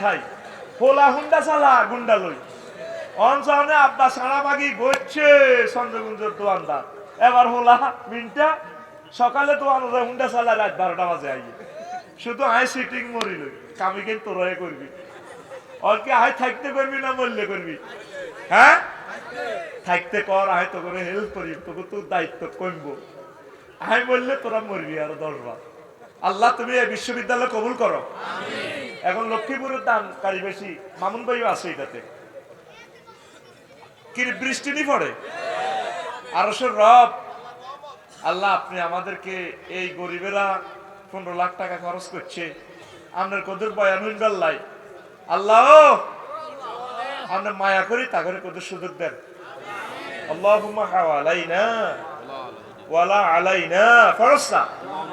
খাই। হোলা হুন্ডা গুন্ডা লই। সারা এবার হোলা, মিনটা, সকালে চালা রাত বারোটা বাজে শুধু সিটিং কামি কিন্তু তোরাই করবি। অরকে আই থাকতে করবি না মরলে করবি? হ্যাঁ? থাকতে কর আই তো করে হেল্প করি, তোকে তোর দায়িত্ব কমবো। আই বললে তোরা মরবি আরও দশবার আল্লাহ তুমি এই বিশ্ববিদ্যালয় কবুল করো। এখন লক্ষ্মীপুরের দানকারী বেশি মামুন ভাইও আছে এটাতে। কি বৃষ্টি নি পড়ে? আর সে রব আল্লাহ আপনি আমাদেরকে এই গরিবেরা পনেরো লাখ টাকা খরচ করছে। আপনার কদুর বয়ান হইন আল্লাহ আল্লাহ আপনার মায়া করি তা করে কদর সুযোগ দেন। আল্লাহ আলাই না ওয়ালা আলাই না খরচ না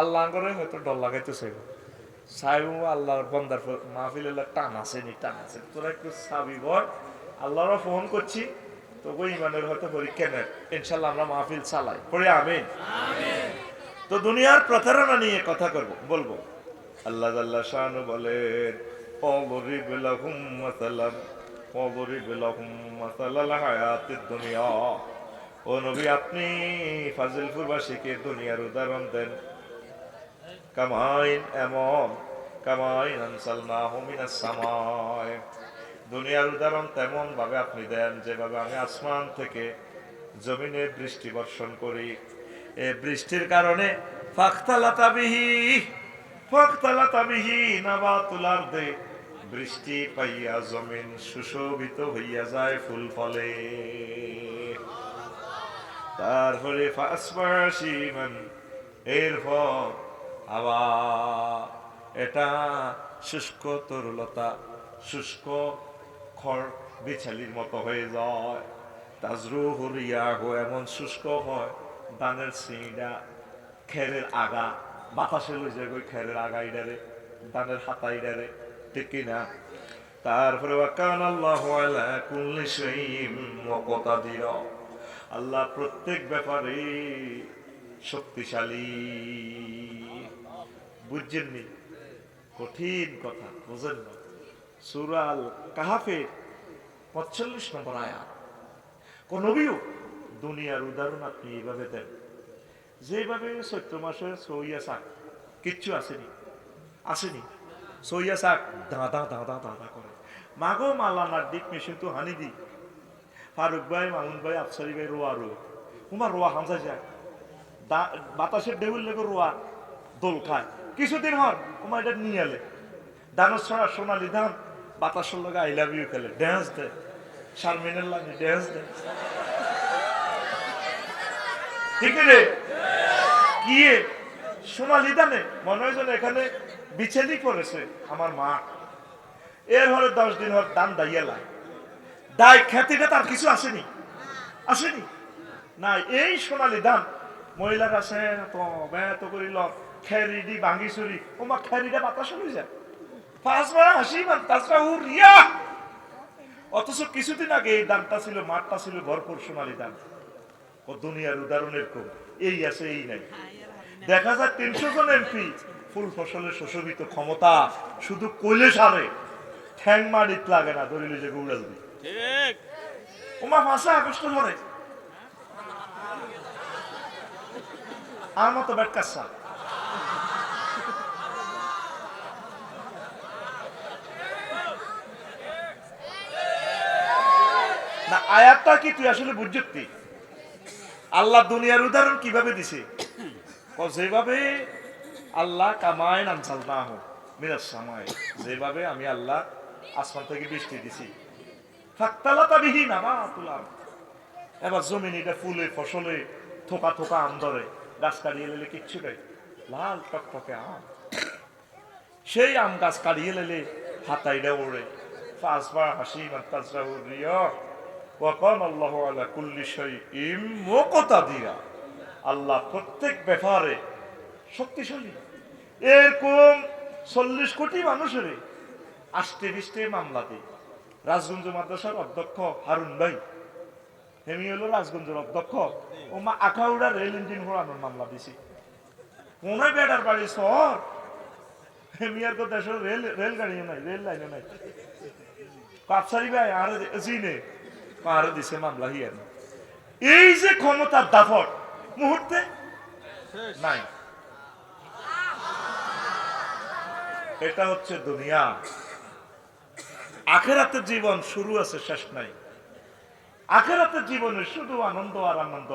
আল্লাহ করে হয়তো ডর লাগাইতেছে সাহেব আল্লাহর বন্দার মাহফিল টান আছে নি, টান আছে। তোরা একটু সাবি বল, আল্লাহরও ফোন করছি তোকে ইমানের হয়তো পরীক্ষা নেয় ইনশাল্লাহ আমরা মাহফিল চালাই। পড়ে আমিন। তো দুনিয়ার প্রতারণা নিয়ে কথা করব, বলব। আল্লাহ আল্লাহ শাহানু বলেন অবরিব লাহুম মাসালাম অবরিব লাহুম মাসালাল হায়াতিদ দুনিয়া। ও নবী, আপনি ফাজিলপুরবাসীকে দুনিয়ার উদাহরণ দেন। কামাইন এমন, কামাইন আনসালনাহু মিনাস সামায় দুনিয়ার উদাহরণ তেমন ভাবে আপনি দেন যেভাবে আমি আসমান থেকে জমিনে বৃষ্টি বর্ষণ করি। এ বৃষ্টির কারণে বৃষ্টি পাইয়া জমিন সুশোভিত হইয়া যায় ফুল ফলে। তারপরে ফাসমাসিমান এরপর আবার এটা শুষ্ক তরুলতা, শুষ্ক খড় বিছালির মতো হয়ে যায়। তাজরু হরিয়াহ এমন শুষ্ক হয় দানের সিঁড়া খেরের আগা, বাতাসে লই যায় খেরের আগা ইডারে দানের হাতা ইডারে, ঠিক কিনা তারপরে ওয়াকান আল্লাহ আলা কুল্লি শাইইন মুকতাদিরা আল্লাহ প্রত্যেক ব্যাপারে শক্তিশালী। বুঝছেননি কঠিন কথা, বুঝেন না? সুরাল কাহাফে পঁচল্লিশ নম্বর আয়াত। কোন দুনিয়ার উদাহরণ আপনি এইভাবে দেন। যেভাবে চৈত্র মাসে সইয়া শাক, কিচ্ছু আসেনি। আসেনি। সইয়া শাক দাদা দাদা দাদা করে। মাগো মালানার দিক মেশিন তো হানি দি। ফারুক ভাই, মামুন ভাই, আফসারি ভাই রোয়া রো উমার রোয়া হামসা যায়। বাতাসের ডেউল লেগে রোয়া দোল খায়। কিছুদিন হর উমা এটা নিয়ে এলে। দানস ছড়া সোনালি ধান বাতাসের লগে আই লাভ ইউ খেলে। ড্যান্স দে। শারমিনের লাগে ড্যান্স দে। ঠিক রে এ? সোনালি ধানে মনে হয় এখানে বিছেলি করেছে আমার মা। এর হলে দশ দিন হর দান দাইয়েলা দায় খ্যাতিটা তার কিছু আসেনি। আসেনি? না এই সোনালি দান মহিলার আছে তো বেত করিল। খেরি দি ভাঙি চুরি ওমা খেরিটা বাতাস হয়ে যায়। পাঁচবার হাসি মান তাছাড়া উ রিয়া অথচ কিছুদিন আগে এই দানটা ছিল মাঠটা ছিল ভরপুর সোনালি দান। ও দুনিয়ার উদাহরণের কম। এই আছে এই নাই। দেখা যায় তিনশো জন এমপি ফুল ফসলের সুশোভিত ক্ষমতা শুধু কইলে সারে ঠ্যাং মারিত লাগে না দলিলে যে গৌড়াল দি ওমা ভাষা কষ্ট ধরে আমার মতো ব্যাট কাচ্ছা না, আয়াতটা কি তুই আসলে বুঝছি আল্লাহ দুনিয়ার উদাহরণ কীভাবে দিছে? যেভাবে আল্লাহ কামায় আনসাল না হোক মিরাজ সামায়, যেভাবে আমি আল্লাহ আসমান থেকে বৃষ্টি দিছি। ফাক্তালাতা বিহীন আমার তুলার এবার জমিন এটা ফুলে, ফসলে, থোকা থোকা আম ধরে গাছ কাটিয়ে এলে কিচ্ছু নেই। লাল টকটকে আম। সেই আম গাছ কাড়িয়ে লেলে হাতাইটা ওড়ে পাঁচবার হাসি মাত্তাজরা উড়িয়া আল্লাহ আল্লাহ প্রত্যেক ব্যাপারে শক্তিশালী। এরকম চল্লিশ কোটি মানুষের আষ্টে বিষ্টে মামলা দিই। রাজগঞ্জ মাদ্রাসার অধ্যক্ষ হারুন ভাই। হেমি হলো রাজগঞ্জের অধ্যক্ষ। ও মা আখাউড়া রেল ইঞ্জিন ঘোরানোর মামলা দিছি। কোন বেটার বাড়ি শহর। হেমিয়ার তো দেশের রেল রেলগাড়িও নাই, রেল লাইনও নাই। কাপসারি ভাই, আর জিনে। আর দিছে মামলা হিয়ার এই যে ক্ষমতার দাফট মুহূর্তে নাই। এটা হচ্ছে দুনিয়া। আখেরাতের জীবন শুরু আছে, শেষ নাই। আখেরাতের জীবনে শুধু আনন্দ আর আনন্দ।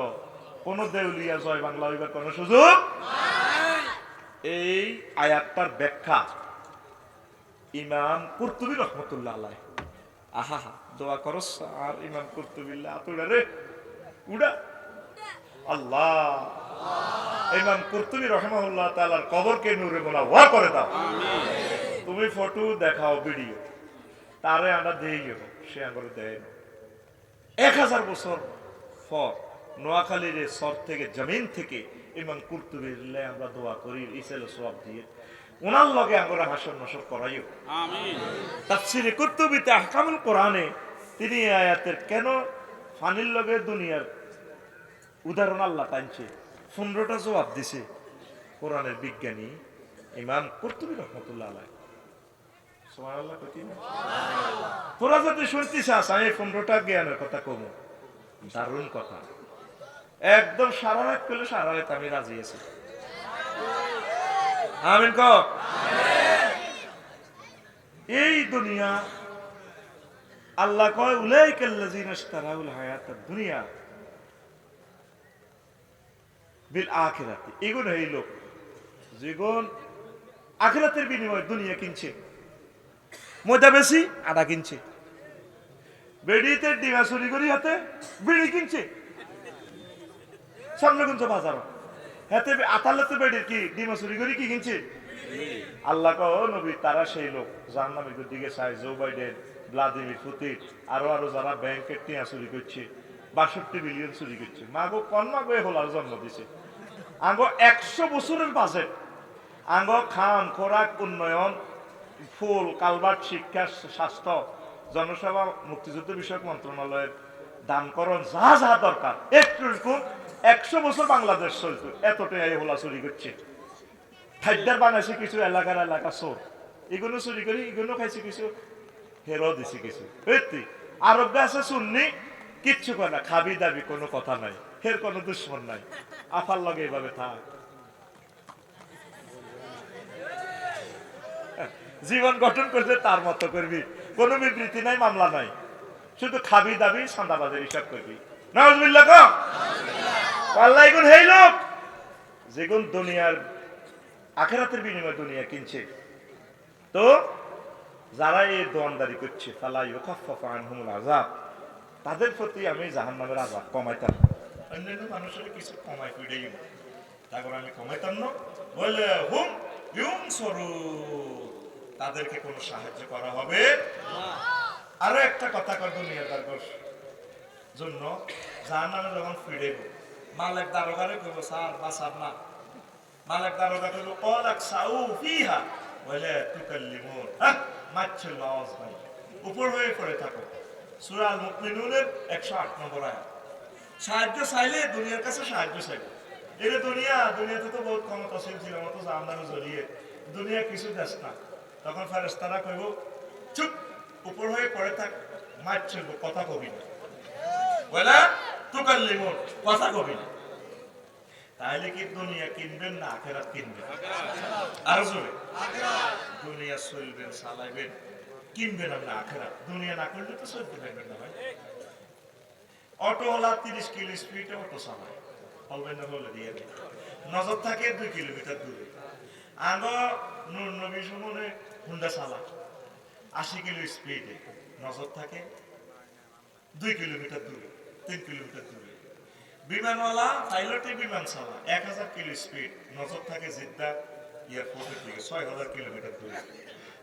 কোন দেউলিয়া জয় বাংলা হইবার কোন সুযোগ এই আয়াতটার ব্যাখ্যা ইমাম কুর্তুবি রহমতুল্লাহ আলাই আহা দোয়া করস আর ইমাম রে উড়া। আল্লাহ। ইমাম কুর্তুবি রহমাহুল্লাহ তাআলার কবরকে নূরে করে দাও। তুমি ফটো দেখাও ভিডিও। তারে আমরা দিয়ে গেল সে আমার দেয় না। এক হাজার বছর পর নোয়াখালীর সর থেকে জমিন থেকে ইমাম কুর্তুবির আমরা দোয়া করি ইসেল সব দিয়ে। ওনার লগে আমরা হাসন নসর করাইও। তাফসিরে কুর্তুবিতে আহকামুল কোরআনে তিনি আয়াতের কেন ফানির লগে দুনিয়ার উদাহরণ আল্লাহ টানছে পনেরোটা জবাব দিছে কোরআনের বিজ্ঞানী ইমাম কুর্তুবি রহমতুল্লাহ আলাই? তোরা যদি শুনতে চাস আমি পনেরোটা জ্ঞানের কথা কমু। দারুণ কথা। একদম সারা রাত পেলে সারা রাত আমি রাজি আছি। আমিন ক এই দুনিয়া, আল্লাহ কয় উলাই কাল্লাযিনা ইশতারাউল হায়াতাদ দুনিয়া বিল আখিরাতি। এগুন এই লোক, যেগুন আখিরাতের বিনিময়ে দুনিয়া কিনছে। ময়দা বেশি, আদা কিনছে। বেড়িতে ডিঙা চুরি করি হাতে বিড়ি কিনছে। সামনে গুনছে বাজার হাতে আতালেতে বেড়ির কি? ডিমা চুরি করি কি কিনছে? আল্লাহ কহ নবী, তারা সেই লোক, যার নামে দিকে চায়, জো বাইডেন, ভ্লাদিমির পুতিন, আরও আরও যারা ব্যাংকের টিয়া চুরি করছে, বাষট্টি বিলিয়ন চুরি করছে। মাগো কন মাগো এ হলার জন্ম দিছে? আঙ্গ একশো বছরের বাজেট। আঙ্গ খান খোরাক, উন্নয়ন, ফুল কালবাট শিক্ষা, স্বাস্থ্য, জনসেবা, মুক্তিযুদ্ধ বিষয়ক মন্ত্রণালয়ের দানকরণ, যা যা দরকার, একটু একশো বছর বাংলাদেশ চলতো এতটাই হোলা চুরি করছে। খাদ্যার বানাইছে কিছু এলাকার এলাকা চোর। এগুলো চুরি করি, এগুলো খাইছে কিছু হেরো দিছে কিছু। আরব আছে শুননি কিচ্ছু করে না, খাবি দাবি, কোনো কথা নাই। হের কোনো দুশ্মন নাই। আফার লগে এইভাবে থাক। জীবন গঠন করলে তার মতো করবি। কোনো বিবৃতি নাই, মামলা নাই। শুধু খাবি দাবি সন্ধ্যাবাজের হিসাব করবি। নজবিল্লা আল্লাহ এগুন হেই লোক। যেগুন দুনিয়ার, আখেরাতের বিনিময়ে দুনিয়া কিনছে। তো যারা এই দোয়ানদারি করছে, ফালা ইউখাফফাফু আনহুমুল আযাব, তাদের প্রতি আমি জাহান্নামের আযাব কমাইতাম। অন্যান্য মানুষের কিছু কমাই কইরাই তারপর আমি কমাইতাম না। বলে, হুম, ইউম সরু। তাদেরকে কোনো সাহায্য করা হবে আরও একটা কথা কর দুনিয়াদার জন্য জাহান্নামে যখন ফিরে মালিক দারোগারে কইব, স্যার বা স্যার, না। মালিক দারোগা কইব কলাক সাউ ফিহা। বলে তুকাল্লিমুন। হ্যাঁ মাচ্ছিল আওয়াজ ভাই উপর হয়ে পড়ে থাকো। সূরা আল মুমিনুনের 108 নম্বর আয়াত। সাহায্য চাইলে দুনিয়ার কাছে সাহায্য চাইবে। এটা দুনিয়া, দুনিয়াতে তো বহুত ক্ষমতাশীল ছিল মতো জাহান্নামে জড়িয়ে। দুনিয়া কিছু দেশ না। তখন ফেরেস্তারা কইব, চুপ, উপর হয়ে পড়ে থাক মাছ কথা কবি না। বলে তুকাল্লিমুন কথা কবি না। কি দুনিয়া কিনবেন না আখেরাত কিনবেন? আরও জোরে। দুনিয়া চলবেন, চালাইবেন, কিনবেন আপনি আখেরাত। দুনিয়া না করলে তো চলতে পারবেন না ভাই। অটোওয়ালা তিরিশ কিলো স্পিডে অটো চালায়। বলবেন না, বলে নজর থাকে দুই কিলোমিটার দূরে। আগ নূর নবী সুমনে হুন্ডা চালা আশি কিলো স্পিডে নজর থাকে দুই কিলোমিটার দূরে। তিন কিলোমিটার দূরে। বিমানওয়ালা পাইলটে বিমান চালা এক হাজার কিলো স্পিড নজর থাকে জিদ্দা এয়ারপোর্টের ছয় হাজার কিলোমিটার দূরে।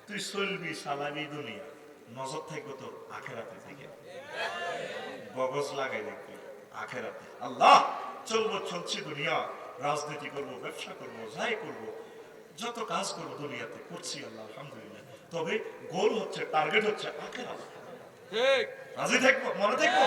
তুই চলবি সালাবি দুনিয়া নজর থাকবে তোর আখেরাতে থেকে বগজ লাগাই দেখবি আখেরাতে। আল্লাহ চলবো চলছি দুনিয়া রাজনীতি করব ব্যবসা করব যাই করব যত কাজ করব দুনিয়াতে করছি আল্লাহ আলহামদুলিল্লাহ। তবে গোল হচ্ছে টার্গেট হচ্ছে আখেরাত। ঠিক। রাজি থাকব মনে থাকব?